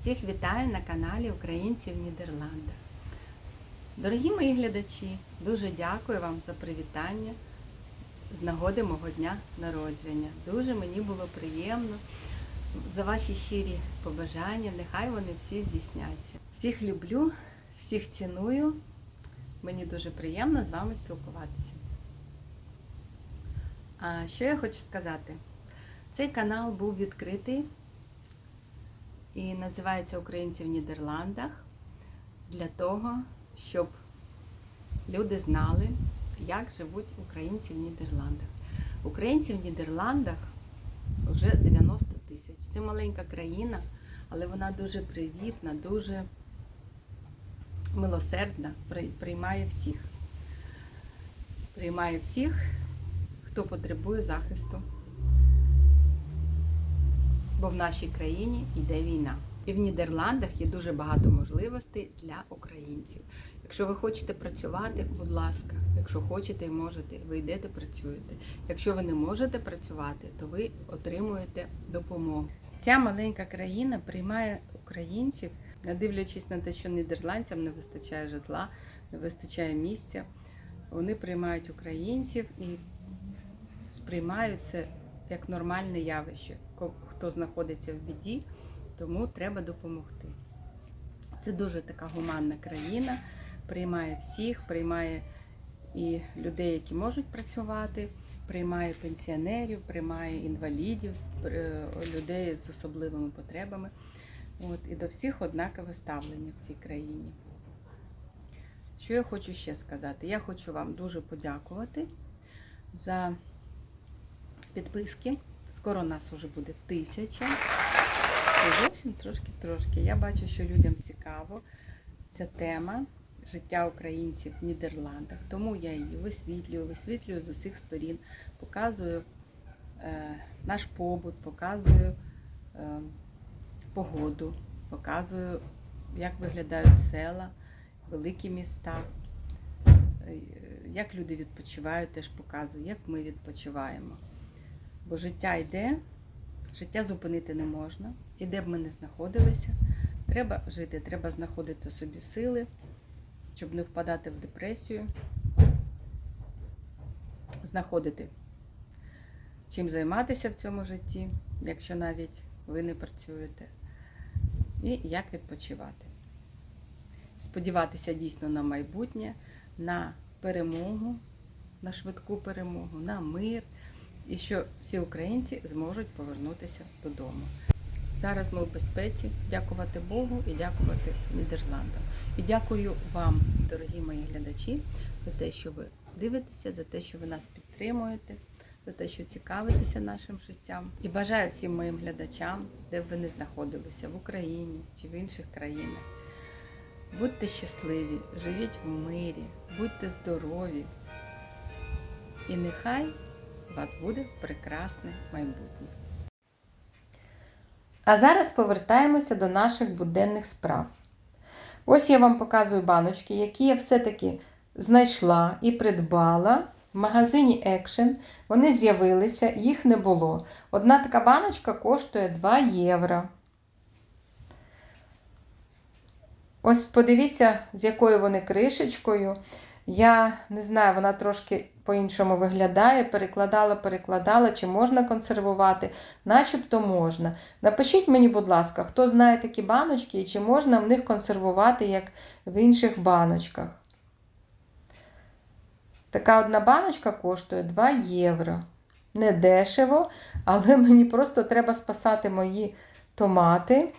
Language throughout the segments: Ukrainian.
Всіх вітаю на каналі Українці в Нідерландах. Дорогі мої глядачі, дуже дякую вам за привітання з нагоди мого дня народження. Дуже мені було приємно за ваші щирі побажання. Нехай вони всі здійсняться. Всіх люблю, всіх ціную. Мені дуже приємно з вами спілкуватися. А що я хочу сказати? Цей канал був відкритий і називається Українці в Нідерландах для того, щоб люди знали, як живуть українці в Нідерландах. Українці в Нідерландах вже 90 тисяч. Це маленька країна, але вона дуже привітна, дуже милосердна, при- приймає всіх. Приймає всіх, хто потребує захисту бо в нашій країні йде війна. І в Нідерландах є дуже багато можливостей для українців. Якщо ви хочете працювати, будь ласка, якщо хочете і можете, ви йдете, працюєте. Якщо ви не можете працювати, то ви отримуєте допомогу. Ця маленька країна приймає українців, не дивлячись на те, що нідерландцям не вистачає житла, не вистачає місця. Вони приймають українців і сприймають це як нормальне явище. Хто знаходиться в біді, тому треба допомогти. Це дуже така гуманна країна, приймає всіх, приймає і людей, які можуть працювати, приймає пенсіонерів, приймає інвалідів, е, людей з особливими потребами. От, і до всіх однакове ставлення в цій країні. Що я хочу ще сказати? Я хочу вам дуже подякувати за підписки. Скоро нас вже буде тисяча. Це зовсім трошки-трошки. Я бачу, що людям цікаво ця тема життя українців в Нідерландах. Тому я її висвітлюю, висвітлюю з усіх сторін, показую е, наш побут, показую е, погоду, показую, як виглядають села, великі міста. Е, Як люди відпочивають, теж показую, як ми відпочиваємо. Бо життя йде, життя зупинити не можна. І де б ми не знаходилися, треба жити, треба знаходити собі сили, щоб не впадати в депресію, знаходити чим займатися в цьому житті, якщо навіть ви не працюєте, і як відпочивати. Сподіватися дійсно на майбутнє, на перемогу, на швидку перемогу, на мир і що всі українці зможуть повернутися додому. Зараз ми в безпеці, дякувати Богу і дякувати Нідерландам. І дякую вам, дорогі мої глядачі, за те, що ви дивитеся, за те, що ви нас підтримуєте, за те, що цікавитеся нашим життям. І бажаю всім моїм глядачам, де б ви не знаходилися, в Україні чи в інших країнах. Будьте щасливі, живіть в мирі, будьте здорові. І нехай у вас буде прекрасне майбутнє. А зараз повертаємося до наших буденних справ. Ось я вам показую баночки, які я все-таки знайшла і придбала в магазині Action. Вони з'явилися, їх не було. Одна така баночка коштує 2 євро. Ось подивіться, з якою вони кришечкою. Я не знаю, вона трошки по-іншому виглядає. Перекладала, перекладала, чи можна консервувати, начебто можна. Напишіть мені, будь ласка, хто знає такі баночки і чи можна в них консервувати, як в інших баночках. Така одна баночка коштує 2 євро. Не дешево, але мені просто треба спасати мої томати.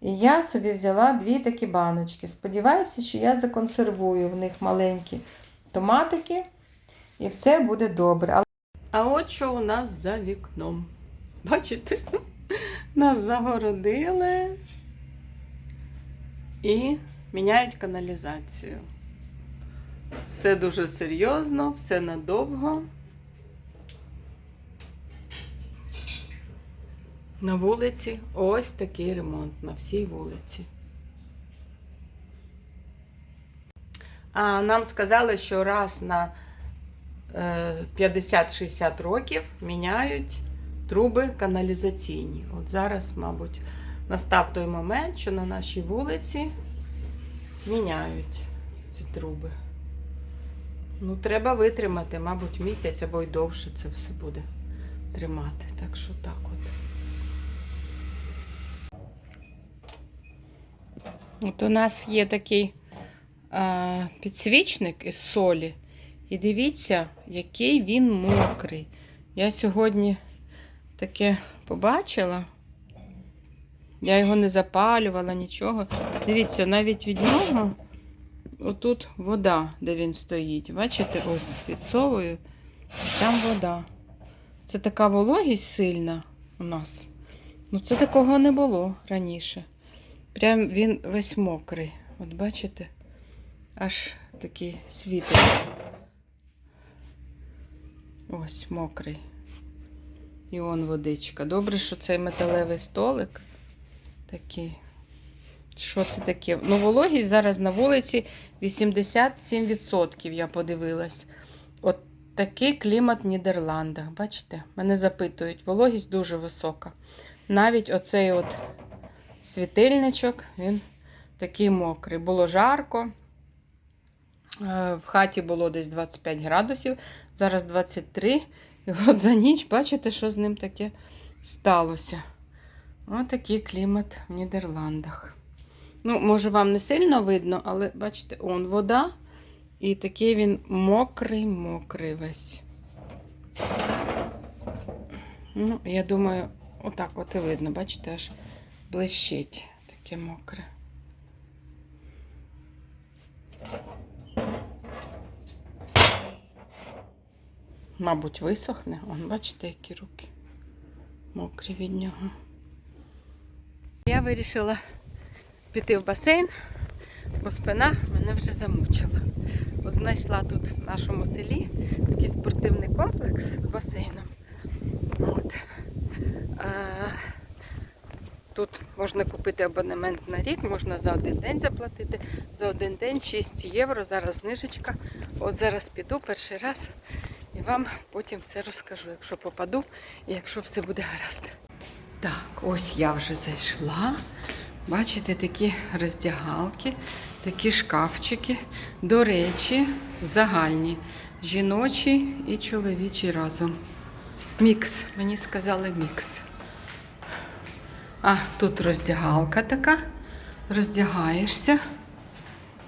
І я собі взяла дві такі баночки. Сподіваюся, що я законсервую в них маленькі томатики, і все буде добре. А от що у нас за вікном. Бачите? Нас загородили і міняють каналізацію. Все дуже серйозно, все надовго. На вулиці ось такий ремонт на всій вулиці. А нам сказали, що раз на 50-60 років міняють труби каналізаційні. От зараз, мабуть, настав той момент, що на нашій вулиці міняють ці труби. Ну, треба витримати, мабуть, місяць або й довше це все буде тримати. Так що так от. От у нас є такий а, підсвічник із солі. І дивіться, який він мокрий. Я сьогодні таке побачила. Я його не запалювала, нічого. Дивіться, навіть від нього отут вода, де він стоїть. Бачите, ось відсовую, там вода. Це така вологість сильна у нас. Ну, це такого не було раніше. Прям він весь мокрий. От бачите? Аж такий світить. Ось мокрий. І он водичка. Добре, що цей металевий столик такий. Що це таке? Ну, вологість зараз на вулиці 87%, я подивилась. От такий клімат в Нідерландах. Бачите? Мене запитують, вологість дуже висока. Навіть оцей от світильничок, він такий мокрий. Було жарко. Е, В хаті було десь 25 градусів, зараз 23. І от за ніч, бачите, що з ним таке сталося. Ось такий клімат в Нідерландах. Ну, може, вам не сильно видно, але бачите, он вода. І такий він мокрий, мокрий весь. Ну, я думаю, отак от і видно, бачите, аж блищить таке мокре. Мабуть, висохне. Вон, бачите, які руки мокрі від нього. Я вирішила піти в басейн, бо спина мене вже замучила. От знайшла тут в нашому селі такий спортивний комплекс з басейном. От. А, тут можна купити абонемент на рік, можна за один день заплатити. За один день 6 євро, зараз знижечка. От зараз піду перший раз і вам потім все розкажу, якщо попаду і якщо все буде гаразд. Так, ось я вже зайшла. Бачите, такі роздягалки, такі шкафчики. До речі, загальні. Жіночі і чоловічі разом. Мікс. Мені сказали мікс. А, тут роздягалка така. Роздягаєшся.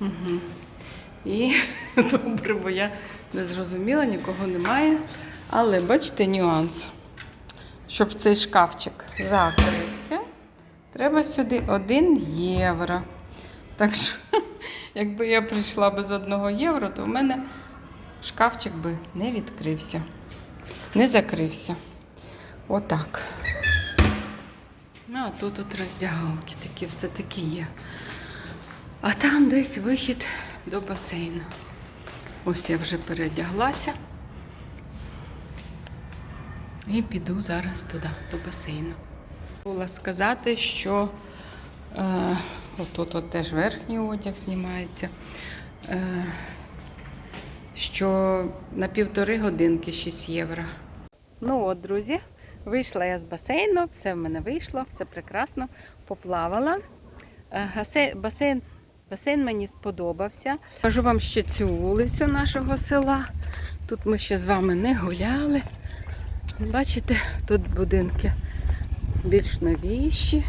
Угу. І добре, бо я не зрозуміла, нікого немає. Але бачите нюанс. Щоб цей шкафчик закрився, треба сюди 1 євро. Так що, якби я прийшла без 1 євро, то в мене шкафчик би не відкрився, не закрився. Отак. Ну, а тут от роздягалки такі все-таки є. А там десь вихід до басейну. Ось я вже передяглася. І піду зараз туди, до басейну. Була сказати, що е, отут от теж верхній одяг знімається. Е, що на півтори годинки 6 євро. Ну от, друзі, вийшла я з басейну, все в мене вийшло, все прекрасно, поплавала. Е, басейн, басейн мені сподобався. Кажу вам ще цю вулицю нашого села. Тут ми ще з вами не гуляли. Бачите, тут будинки більш новіші.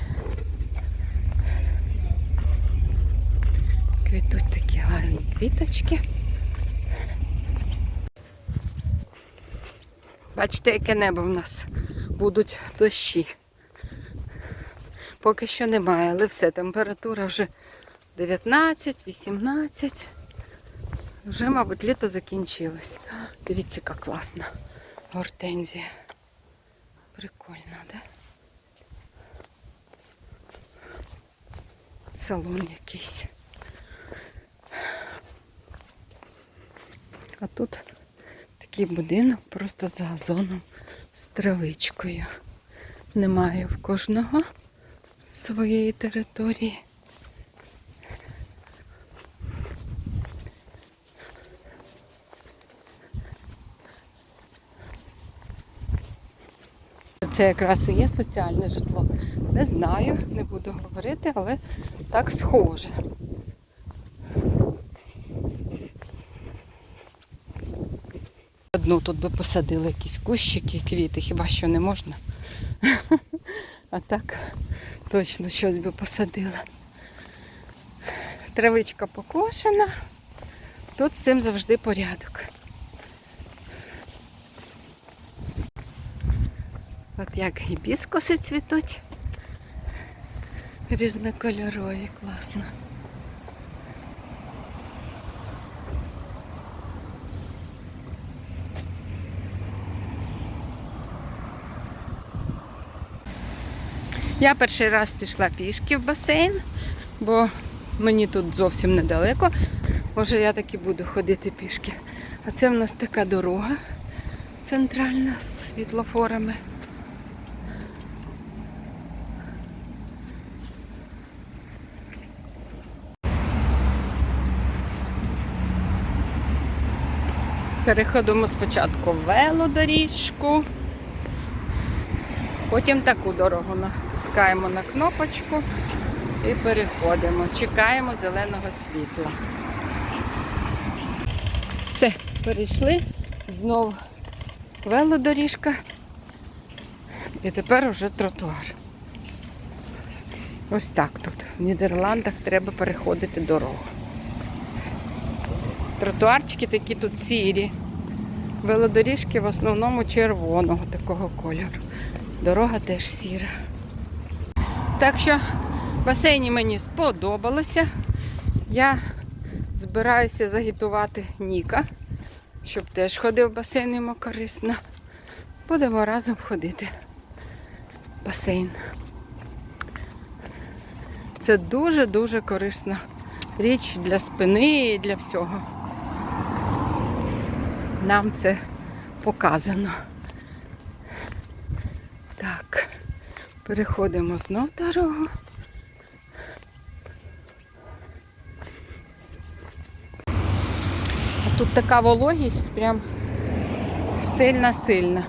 Квітуть такі гарні квіточки. Бачите, яке небо в нас. Будуть дощі. Поки що немає, але все, температура вже 19, 18. Вже, мабуть, літо закінчилось. Дивіться, яка класна гортензія. Прикольно, да? Салон якийсь. А тут такий будинок просто за газоном з травичкою. Немає в кожного своєї території. Це якраз і є соціальне житло. Не знаю, не буду говорити, але так схоже. Одну тут би посадили якісь кущики, квіти, хіба що не можна. А так точно щось би посадила. Травичка покошена. Тут з цим завжди порядок. От як гібіскуси цвітуть. Різнокольорові, класно. Я перший раз пішла пішки в басейн, бо мені тут зовсім недалеко. Може я таки буду ходити пішки. А це в нас така дорога центральна з світлофорами. Переходимо спочатку велодоріжку, потім таку дорогу натискаємо на кнопочку і переходимо. Чекаємо зеленого світла. Все, перейшли. Знову велодоріжка. І тепер уже тротуар. Ось так тут. В Нідерландах треба переходити дорогу. Тротуарчики такі тут сірі. Велодоріжки в основному червоного такого кольору. Дорога теж сіра. Так що в басейні мені сподобалося. Я збираюся загітувати Ніка, щоб теж ходив в басейн йому корисно. Будемо разом ходити в басейн. Це дуже-дуже корисна річ для спини і для всього. Нам це показано. Так, переходимо знов дорогу. А тут така вологість прям сильна-сильна.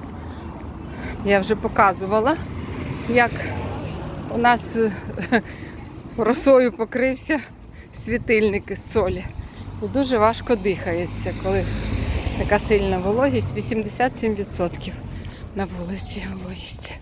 Я вже показувала, як у нас е, росою покрився світильник із солі. І дуже важко дихається, коли така сильна вологість, 87% на вулиці вологість.